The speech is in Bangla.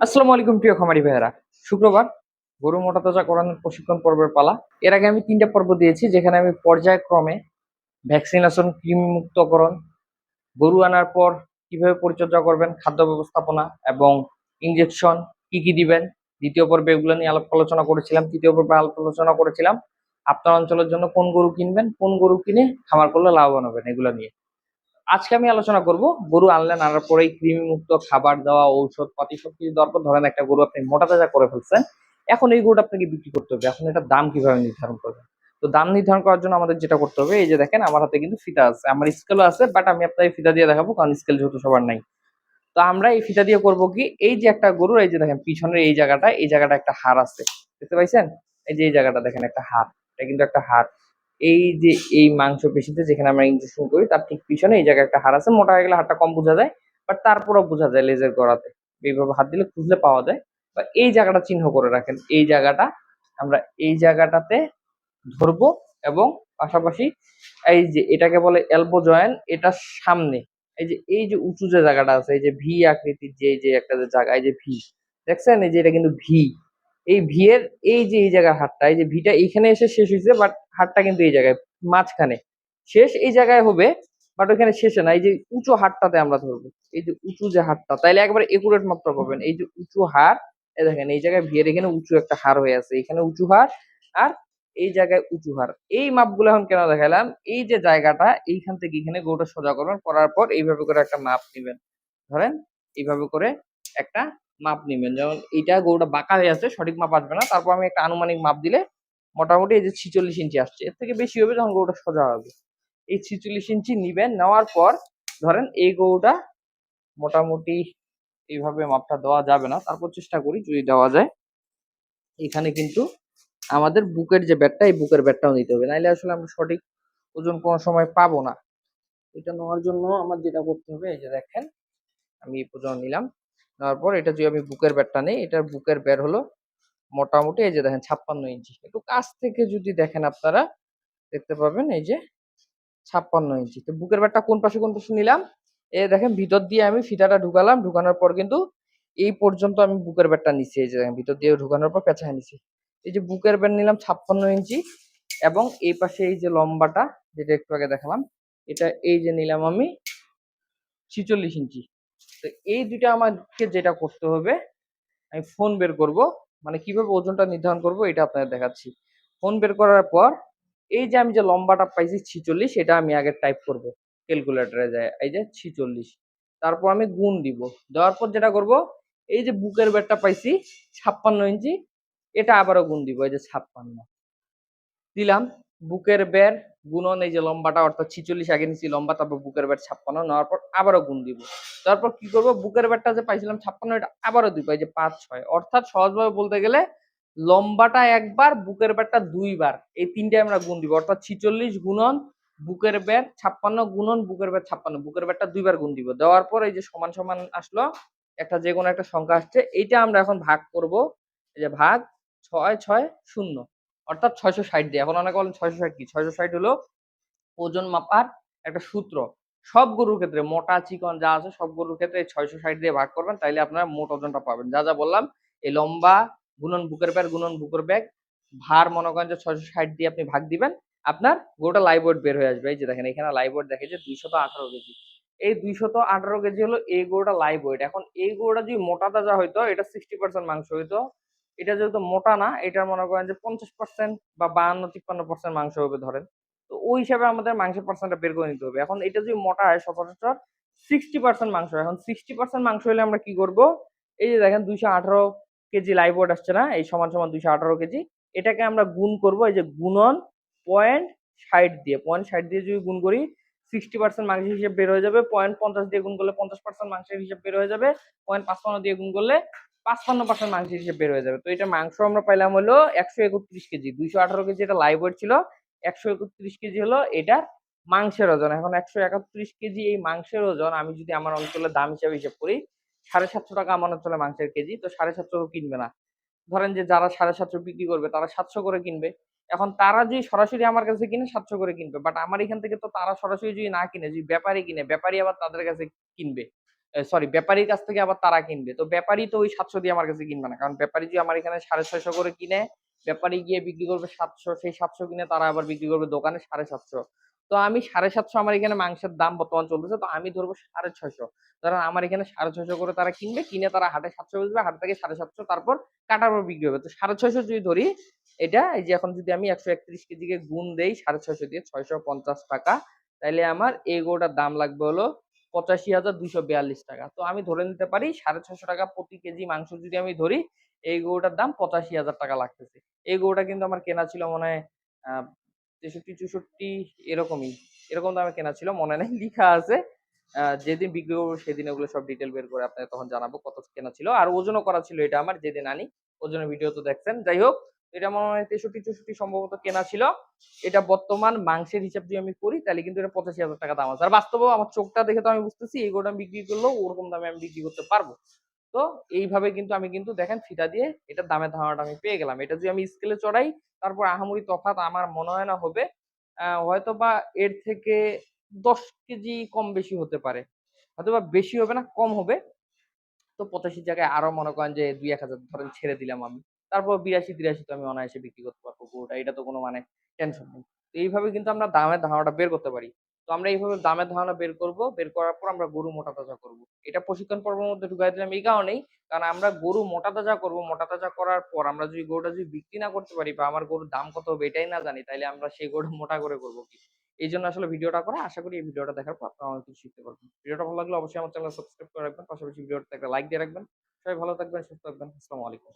আসসালামু আলাইকুম, প্রিয় খামারি ভাইয়েরা। শুক্রবার, গরু মোটা তাজা করানোর প্রশিক্ষণ পর্বের পালা। এর আগে আমি তিনটা পর্ব দিয়েছি, যেখানে আমি পর্যায়ক্রমে ভ্যাকসিনেশন ক্রিম কৃমিমুক্তকরণ, গরু আনার পর কীভাবে পরিচর্যা করবেন, খাদ্য ব্যবস্থাপনা এবং ইনজেকশন কি কি দিবেন, দ্বিতীয় পর্বে এগুলো নিয়ে আলাপ আলোচনা করেছিলাম, তৃতীয় পর্বে আলাপ আলোচনা করেছিলাম। আপনার অঞ্চলের জন্য কোন গরু কিনবেন, কোন গরু কিনে খামার করলে লাভবান হবেন, এগুলো নিয়ে। আজকে আমি আলোচনা করব, গরু আনলেন আনার পরেই কৃমিমুক্ত খাবার দেওয়া, ঔষধ পাতি সব কিছু দেওয়ার পর ধরেন একটা গরু আপনি মোটা তাজা করে ফেলছেন, এখন এই গরুটা আপনাকে বিক্রি করতে হবে। এখন এটার দাম কীভাবে নির্ধারণ করবেন তো দাম নির্ধারণ করার জন্য আমাদের যেটা করতে হবে, এই যে দেখেন আমার হাতে কিন্তু ফিতা আছে, আমার স্কেলও আছে বাট আমি আপনাকে ফিতা দিয়ে দেখাবো, কারণ স্কেল যেহেতু সবার নাই। তো আমরা এই ফিতা দিয়ে করব কি, এই যে একটা গরুর, এই যে দেখেন পিছনের এই জায়গাটা এই জায়গাটা একটা হাড় আছে, দেখতে পাইছেন? এই যে এই জায়গাটা দেখেন একটা হাড়, এটা কিন্তু একটা হাড়। এই যে, এই মাংস পেশিতে যেখানে আমরা ইনজেকশন করি, তার ঠিক পিছনে এই জায়গায় একটা হাড় আছে। মোটা হয়ে গেলে হাড়টা কম বোঝা যায় বাট তারপরেও বোঝা যায় লেজের গড়াতে। এইভাবে হাত দিলে খুঁজলে পাওয়া যায়। বা এই জায়গাটা চিহ্ন করে রাখেন। এই জায়গাটা আমরা এই জায়গাটাতে ধরবো এবং পাশাপাশি এই যে, এটাকে বলে এলবো জয়েন্ট এটার সামনে। এই যে এই যে উঁচু যে জায়গাটা আছে, এই যে ভি আকৃতির যে যে একটা যে জায়গা, এই যে ভি দেখছেন? এই যে এটা কিন্তু ভি এই ভি এর, এই যে, এই জায়গার হাতটা, এই যে ভিটা এইখানে এসে শেষ হয়েছে বাট হাতটা কিন্তু এই জায়গায় মাঝখানে। শেষ এই জায়গায় হবে বাট ওইখানে শেষে না। এই যে উঁচু হাতটাতে আমরা ধরবো। এই যে উঁচু যে হাতটা তাইলে একবারে একুরেট মাত্রা পাবেন। এই যে উঁচু এই দেখেন, এই জায়গায় ভিয়ের এখানে উঁচু একটা হাড় হয়ে আছে। এখানে উঁচু হাড় আর এই জায়গায় উঁচু হার এই মাপগুলো এখন কেন দেখালাম? এই যে জায়গাটা, এইখান থেকে এখানে গরুটা সোজা করবেন, করার পর এইভাবে করে একটা মাপ নেবেন। ধরেন, এইভাবে করে একটা মাপ নেবেন। যেমন এইটা গরুটা বাঁকা হয়ে আছে, সঠিক মাপ আসবে না। তারপর আমি একটা আনুমানিক মাপ দিলে মোটামুটি এই যে ছিচল্লিশ ইঞ্চি আসছে। এর থেকে বেশি হবে যখন গরুটা সোজা হবে। এই ছিচল্লিশ ইঞ্চি নিবেন, নেওয়ার পর ধরেন এই গরুটা মোটামুটি এইভাবে মাপটা দেওয়া যাবে না। তারপর চেষ্টা করি যদি দেওয়া যায়। এখানে কিন্তু আমাদের বুকের যে ব্যাটটা, এই বুকের ব্যাটটাও নিতে হবে। নাইলে আসলে আমরা সঠিক ওজন কোনো সময় পাবো না। এটা নেওয়ার জন্য আমার যেটা করতে হবে, এই যে দেখেন, আমি এই পর্যন্ত নিলাম। নেওয়ার পর এটা যদি আমি বুকের ব্যাটটা নেই, এটার বুকের ব্যাট হলো মোটামুটি এই যে দেখেন ছাপ্পান্ন ইঞ্চি একটু কাছ থেকে যদি দেখেন আপনারা, দেখতে পাবেন এই যে ছাপ্পান্ন ইঞ্চি তো বুকের ব্যাটটা কোন পাশে কোন পাশে নিলাম? এ দেখেন ভিতর দিয়ে আমি ফিতাটা ঢুকালাম, ঢুকানোর পর কিন্তু এই পর্যন্ত আমি বুকের ব্যাটটা নিচ্ছি এই যে দেখেন ভিতর দিয়ে ঢুকানোর পর পেঁচায় নিচ্ছি এই যে বুকের ব্যাট নিলাম ছাপ্পান্ন ইঞ্চি এবং এই পাশে এই যে লম্বাটা যেটা একটু আগে দেখালাম, এটা এই যে নিলাম আমি ছিচল্লিশ ইঞ্চি তো এই দুইটা আমাকে যেটা করতে হবে, আমি ফোন বের করব। মানে কীভাবে ওজনটা নির্ধারণ করব, এটা আপনাদের দেখাচ্ছি। ফোন বের করার পর, এই যে আমি যে লম্বাটা পাইছি ছিচল্লিশ, এটা আমি আগে টাইপ করব ক্যালকুলেটরে যায়, এই যে ছিচল্লিশ। তারপর আমি গুণ দিব। দেওয়ার পর যেটা করব, এই যে বুকের বেডটা পাইছি ছাপ্পান্ন ইঞ্চি, এটা আবারও গুণ দিব, এই যে ছাপ্পান্ন। দিলাম, বুকের বের গুণন, এই যে লম্বাটা, অর্থাৎ ছিচল্লিশ আগে নিচ্ছি লম্বা, তারপর বুকের ব্যাট ছাপ্পান্ন, নেওয়ার পর আবারও গুণ দিব। তারপর কি করব? বুকের ব্যাটটা যে পাইছিলাম ছাপ্পান্ন, এটা আবারও দিব এই যে পাঁচ, ছয়। অর্থাৎ সহজভাবে বলতে গেলে লম্বাটা একবার, বুকের ব্যাটটা দুইবার, এই তিনটে আমরা গুণ দিব। অর্থাৎ ছিচল্লিশ গুণন, বুকের বের ছাপ্পান্ন গুণন, বুকের বের ছাপ্পান্ন, বুকের ব্যাটটা দুইবার গুণ দিব। দেওয়ার পর এই যে সমান সমান আসলো, একটা যে কোনো একটা সংখ্যা আসছে, এইটা আমরা এখন ভাগ করব। এই যে ভাগ, ছয় ছয়, শূন্য। অর্থাৎ ছয়শো ষাট দিয়ে। এখন অনেকে বলেন ছয়শো ষাট কি? ছয়শো ষাট হলো ওজন মাপার একটা সূত্র। সব গরুর ক্ষেত্রে, মোটা, চিকন যা আছে, সব গরুর ক্ষেত্রে ছয়শো ষাট দিয়ে ভাগ করবেন, তাইলে আপনারা মোট ওজনটা পাবেন। যা যা বললাম, এই লম্বা গুণন বুকের ব্যাগ, গুণন বুকের ব্যাগ, ভার মনে করেন যে ছয়শো ষাট দিয়ে আপনি ভাগ দিবেন, আপনার গরুটা ওয়েট বের হয়ে আসবে। এই যে দেখেন, এখানে ওয়েট দেখে যে দুইশত আঠারো কেজি। এই দুইশত আঠারো কেজি হলো এই গরুটা ওয়েট এখন এই গরুটা যদি মোটা তাজা হইতো, এটা সিক্সটি পার্সেন্ট মাংস হইতো এটা যেহেতু মোটা না, এটা মনে করেন যে পঞ্চাশ পার্সেন্ট বা বাহান্ন, তিপ্পান্ন পার্সেন্ট মাংস হবে ধরেন। তো ওই হিসাবে আমাদের মাংসের পার্সেন্টটা বের করে নিতে হবে। এখন এটা যদি মোটা হয়, সচরাচর সিক্সটি পার্সেন্ট মাংস। এখন সিক্সটি পার্সেন্ট মাংস হলে আমরা কি করব? এই যে দেখেন দুইশো আঠারো কেজি লাইভ ওয়েট আসছে না? এই সমান সমান দুইশো আঠারো কেজি। এটাকে আমরা গুণ করব, এই যে গুণন পয়েন্ট ষাট দিয়ে। পয়েন্ট ষাট দিয়ে যদি গুণ করি সিক্সটি পার্সেন্ট মাংসের হিসেব বের হয়ে যাবে। পয়েন্ট পঞ্চাশ দিয়ে গুণ করলে পঞ্চাশ পার্সেন্ট মাংসের হিসেব বের হয়ে যাবে। পয়েন্ট পাঁচপান্ন দিয়ে গুণ করলে পাঁচপান্ন পার্সেন্ট মাংস হিসেবে বের হয়ে যাবে। তো এটা মাংস আমরা পাইলাম হলো একশো একত্রিশ কেজি, দুইশো আঠারো কেজি এটা লাইভ ওয়েট ছিল, একশো একত্রিশ কেজি হলো এটার মাংসের ওজন। এখন একশো একত্রিশ কেজি এই মাংসের ওজন আমি যদি আমার অঞ্চলের দাম হিসাবে হিসাব করি, সাড়ে সাতশো টাকা আমার অঞ্চলে মাংসের কেজি, তো সাড়ে সাতশো কিনবে না। ধরেন যে যারা সাড়ে সাতশো বিক্রি করবে, তারা সাতশো করে কিনবে। এখন তারা যদি সরাসরি আমার কাছে কিনে, সাতশো করে কিনবে। বাট আমার এখান থেকে তো তারা সরাসরি যদি না কিনে, যদি ব্যাপারী কিনে, ব্যাপারী আবার তাদের কাছে কিনবে। সরি ব্যাপারীর কাছ থেকে আবার তারা কিনবে। তো ব্যাপারী তো ওই সাতশো দিয়ে আমার কাছে কিনবে না। কারণ ব্যাপারী যে আমার এখানে সাড়ে ছয়শো করে কিনে, ব্যাপারী গিয়ে বিক্রি করবে সাতশো, সেই সাতশো কিনে তারা আবার বিক্রি করবে দোকানে সাড়ে সাতশো। তো আমি সাড়ে সাতশো আমার এখানে মাংসের দাম বর্তমান চলতেছে, তো আমি ধরবো সাড়ে ছয়শো। কারণ আমার এখানে সাড়ে ছয়শো করে তারা কিনবে, কিনে তারা হাটে সাতশো বেচবে, হাট থেকে সাড়ে সাতশো তারপর কাটার পর বিক্রি হবে। তো সাড়ে ছয়শো যদি ধরি, এটা এই যে এখন যদি আমি একশো একত্রিশ কেজিকে গুণ দেই, সাড়ে ছয়শো দিয়ে ছয়শো পঞ্চাশ টাকা, তাইলে আমার এই গরুটার দাম লাগবে হলো পঁচাশি হাজার দুইশো বিয়াল্লিশ টাকা। তো আমি ধরে নিতে পারি সাড়ে ছশো টাকা প্রতি কেজি মাংস যদি আমি ধরি, এই গরুটার দাম পঁচাশি হাজার টাকা লাগতেছে। এই গরুটা কিন্তু আমার কেনা ছিল মনে হয় তেষট্টি, চৌষট্টি এরকমই। এরকম দামে কেনা ছিল, মনে নেই, লিখা আছে। যেদিন বিক্রি করব সেদিন ওগুলো সব ডিটেল বের করে আপনাকে তখন জানাব কত কেনা ছিল। আর ওজনও করা ছিল এটা আমার, যেদিন আনি, ওজনের ভিডিও তো দেখছেন। যাই হোক এটা মনে হয় তেষট্টি, চৌষট্টি সম্ভবত কেনা ছিল। এটা বর্তমান মাংসের হিসাব যদি আমি করি, তাহলে কিন্তু এটা পঁচাশি হাজার টাকা দাম আছে। আর বাস্তবেও আমার চোখটা দেখে তো আমি বুঝতেছি, এই গোটা বিক্রি করলেও ওরকম দামে আমি বিক্রি করতে পারব। তো এইভাবে কিন্তু আমি কিন্তু দেখেন ফিতা দিয়ে এটার দামের ধারণাটা আমি পেয়ে গেলাম। এটা যদি আমি স্কেলে চড়াই, তারপর আহামরি তফাৎ আমার মনে হয় না হবে হয়তো বা এর থেকে দশ কেজি কম বেশি হতে পারে। হয়তো বা বেশি হবে না, কম হবে। তো পঁচাশির জায়গায় আরও মনে করেন যে দুই, এক হাজার ধরেন ছেড়ে দিলাম আমি। তারপর বিরাশি তিরাশি তো আমি অনায়াসে বিক্রি করতে পারব গরুটা এটা তো কোনো মানে টেনশন নেই। তো এইভাবে কিন্তু আমরা দামের ধারণাটা বের করতে পারি। তো আমরা এইভাবে দামের ধারণা বের করব। বের করার পর আমরা গরু মোটা তাজা করব। এটা প্রশিক্ষণ পর্বের মধ্যে ঢুকাই দিলাম এই কারণেই। কারণ আমরা গরু মোটা তাজা করব। মোটা তাজা করার পর আমরা যদি গরুটা যদি বিক্রি না করতে পারি বা আমার গরুর দাম কত হবে এটাই না জানি তাহলে আমরা সেই গরু মোটা করে করব কি? এই জন্য আসলে ভিডিওটা করা। আশা করি এই ভিডিওটা দেখার পর আপনারা অনেক কিছু শিখতে পারবেন। ভিডিওটা ভালো লাগলে অবশ্যই আমার চ্যানেল সাবস্ক্রাইব করে রাখবেন। পাশাপাশি ভিডিওটা একটা লাইক দিয়ে রাখবেন। সবাই ভালো থাকবেন, সুস্থ থাকবেন। আসসালামু আলাইকুম।